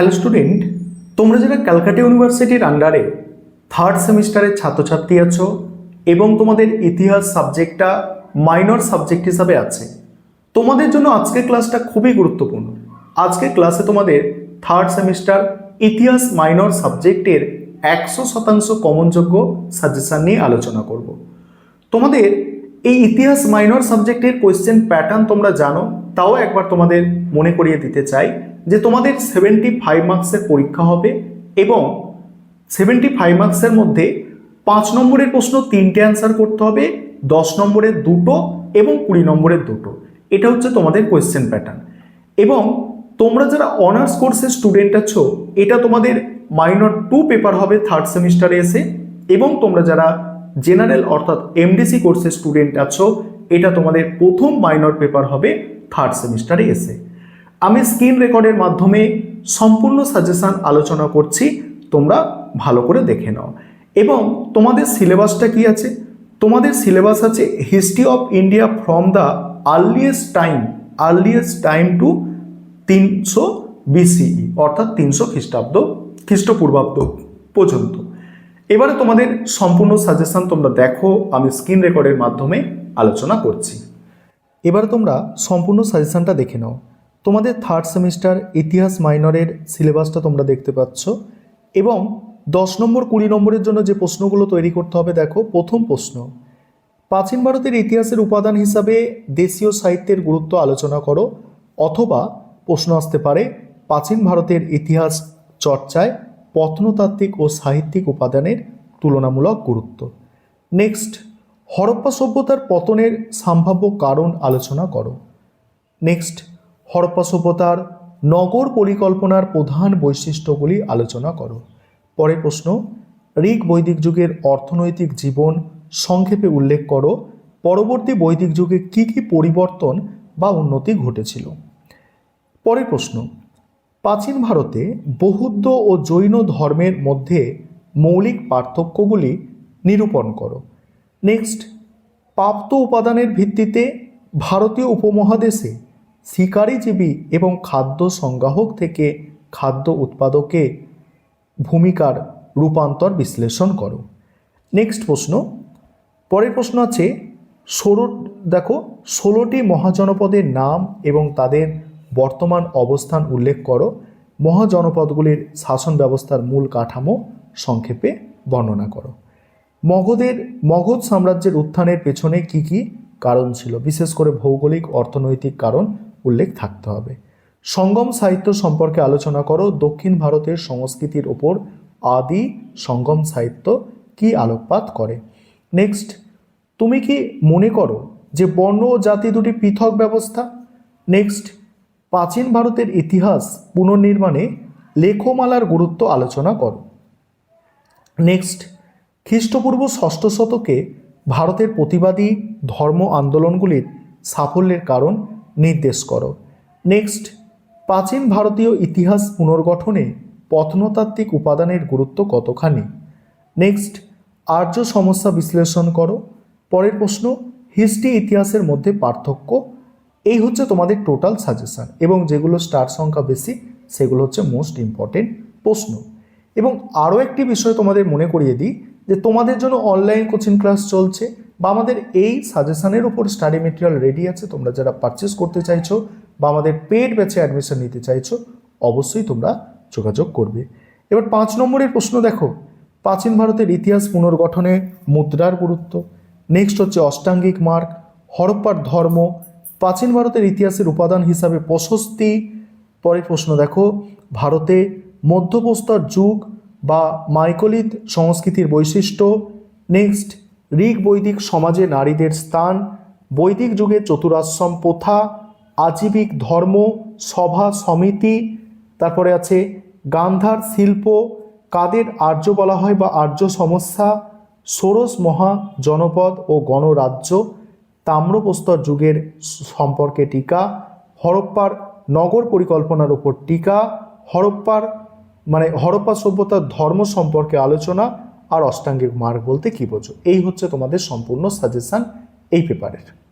Hello student তোমরা যারা ক্যালকাটা ইউনিভার্সিটির আন্ডারে থার্ড সেমিস্টারের ছাত্রছাত্রী আছো এবং তোমাদের ইতিহাস সাবজেক্টটা মাইনর সাবজেক্ট হিসাবে আছে, তোমাদের জন্য আজকের ক্লাসটা খুবই গুরুত্বপূর্ণ। আজকের ক্লাসে তোমাদের থার্ড সেমিস্টার ইতিহাস মাইনর সাবজেক্টের একশো শতাংশ কমনযোগ্য সাজেশান নিয়ে আলোচনা করব। তোমাদের এই ইতিহাস মাইনর সাবজেক্টের কোয়েশ্চেন প্যাটার্ন তোমরা জানো, তাও একবার তোমাদের মনে করিয়ে দিতে চাই। যে তোমাদের সেভেন্টি ফাইভ মার্কসের পরীক্ষা হবে এবং সেভেন্টি ফাইভ মার্কসের মধ্যে পাঁচ নম্বরের প্রশ্ন তিনটে অ্যান্সার করতে হবে, দশ নম্বরের দুটো এবং কুড়ি নম্বরের দুটো। এটা হচ্ছে তোমাদের কোয়েশ্চেন প্যাটার্ন এবং তোমরা যারা অনার্স কোর্সের স্টুডেন্ট আছো, এটা তোমাদের মাইনর টু পেপার হবে থার্ড সেমিস্টারে এসে। এবং তোমরা যারা জেনারেল অর্থাৎ এমডিসি কোর্সের স্টুডেন্ট আছো, এটা তোমাদের প্রথম মাইনর পেপার হবে থার্ড সেমিস্টারে এসে। আমি স্ক্রিন রেকর্ডের মাধ্যমে সম্পূর্ণ সাজেশান আলোচনা করছি, তোমরা ভালো করে দেখে নাও। এবং তোমাদের সিলেবাসটা কি আছে? তোমাদের সিলেবাস আছে history of India from the earliest time earliest time to তিনশো বিসিই, অর্থাৎ তিনশো খ্রিস্টাব্দ, খ্রিস্টপূর্বাব্দ পর্যন্ত। এবারে তোমাদের সম্পূর্ণ সাজেশান তোমরা দেখো, আমি স্ক্রিন রেকর্ডের মাধ্যমে আলোচনা করছি। এবার তোমরা সম্পূর্ণ সাজেশানটা দেখে নাও। তোমাদের থার্ড সেমিস্টার ইতিহাস মাইনরের সিলেবাসটা তোমরা দেখতে পাচ্ছ এবং দশ নম্বর, কুড়ি নম্বরের জন্য যে প্রশ্নগুলো তৈরি করতে হবে, দেখো, প্রথম প্রশ্ন, প্রাচীন ভারতের ইতিহাসের উপাদান হিসাবে দেশীয় সাহিত্যের গুরুত্ব আলোচনা করো অথবা প্রশ্ন আসতে পারে, প্রাচীন ভারতের ইতিহাস চর্চায় প্রত্নতাত্ত্বিক ও সাহিত্যিক উপাদানের তুলনামূলক গুরুত্ব। নেক্সট হরপ্পা সভ্যতার পতনের সম্ভাব্য কারণ আলোচনা করো। নেক্সট হরপ্পা সভ্যতার নগর পরিকল্পনার প্রধান বৈশিষ্ট্যগুলি আলোচনা করো। পরের প্রশ্ন ঋক বৈদিক যুগের অর্থনৈতিক জীবন সংক্ষেপে উল্লেখ করো, পরবর্তী বৈদিক যুগে কি কি পরিবর্তন বা উন্নতি ঘটেছিল? পরের প্রশ্ন, প্রাচীন ভারতে বৌদ্ধ ও জৈন ধর্মের মধ্যে মৌলিক পার্থক্যগুলি নিরূপণ করো। নেক্সট, প্রাপ্ত উপাদানের ভিত্তিতে ভারতীয় উপমহাদেশে শিকারীজীবী এবং খাদ্য সংগ্রাহক থেকে খাদ্য উৎপাদকে ভূমিকার রূপান্তর বিশ্লেষণ করো। নেক্সট প্রশ্ন। পরের প্রশ্ন আছে, ষোলো, দেখো, ষোলোটি মহাজনপদের নাম এবং তাদের বর্তমান অবস্থান উল্লেখ করো। মহাজনপদগুলির শাসন ব্যবস্থার মূল কাঠামো সংক্ষেপে বর্ণনা করো। মগধের, মগধ সাম্রাজ্যের উত্থানের পেছনে কি কি কারণ ছিল? বিশেষ করে ভৌগোলিক, অর্থনৈতিক কারণ উল্লেখ থাকতে হবে। সঙ্গম সাহিত্য সম্পর্কে আলোচনা করো, দক্ষিণ ভারতের সংস্কৃতির ওপর আদি সঙ্গম সাহিত্য কি আলোকপাত করে? নেক্সট তুমি কি মনে করো যে বর্ণ ও জাতি দুটি পৃথক ব্যবস্থা? নেক্সট প্রাচীন ভারতের ইতিহাস পুনর্নির্মাণে লেখমালার গুরুত্ব আলোচনা করো। নেক্সট খ্রিস্টপূর্ব ষষ্ঠ শতকে ভারতের প্রতিবাদী ধর্ম আন্দোলনগুলির সাফল্যের কারণ নির্দেশ করো। নেক্সট প্রাচীন ভারতীয় ইতিহাস পুনর্গঠনে প্রত্নতাত্ত্বিক উপাদানের গুরুত্ব কতখানি? নেক্সট আর্য সমস্যা বিশ্লেষণ করো। পরের প্রশ্ন, হিস্ট্রি ইতিহাসের মধ্যে পার্থক্য? এই হচ্ছে তোমাদের টোটাল সাজেশন এবং যেগুলো স্টার সংখ্যা বেশি, সেগুলো হচ্ছে মোস্ট ইম্পর্টেন্ট প্রশ্ন। এবং আরও একটি বিষয় তোমাদের মনে করিয়ে দিই যে তোমাদের জন্য অনলাইন কোচিং ক্লাস চলছে। বা আমাদের এই সাজেশনের উপর স্টাডি মেটেরিয়াল রেডি আছে, তোমরা যারা পারচেস করতে চাইছো বা আমাদের পেড ব্যাচে অ্যাডমিশন নিতে চাইছো, অবশ্যই তোমরা যোগাযোগ করবে। এবার পাঁচ নম্বরের প্রশ্ন দেখো। প্রাচীন ভারতের ইতিহাস পুনর্গঠনে মুদ্রার গুরুত্ব। নেক্সট হচ্ছে অষ্টাঙ্গিক মার্গ হরপ্পার ধর্ম। প্রাচীন ভারতের ইতিহাসের উপাদান হিসাবে প্রশস্তি। পরের প্রশ্ন দেখো, ভারতে মধ্যপ্রস্তর যুগ বা মাইকোলিথ সংস্কৃতির বৈশিষ্ট্য। নেক্সট ঋগ বৈদিক সমাজে নারীদের স্থান, বৈদিক যুগে চতুরাশ্রম প্রথা, আজীবিক ধর্ম, সভা, সমিতি, তারপরে আছে গান্ধার শিল্প, কাদের আর্য বলা হয় বা আর্য সমস্যা, ষোড়শ মহা জনপদ ও গণরাজ্য, তাম্রপ্রস্তর যুগের সম্পর্কে টিকা, হরপ্পার নগর পরিকল্পনার উপর টিকা, হরপ্পার মানে হরপ্পা সভ্যতার ধর্ম সম্পর্কে আলোচনা আর অষ্টাঙ্গিক মার্গ বলতে কী বোঝো? এই হচ্ছে তোমাদের সম্পূর্ণ সাজেশান এই পেপারের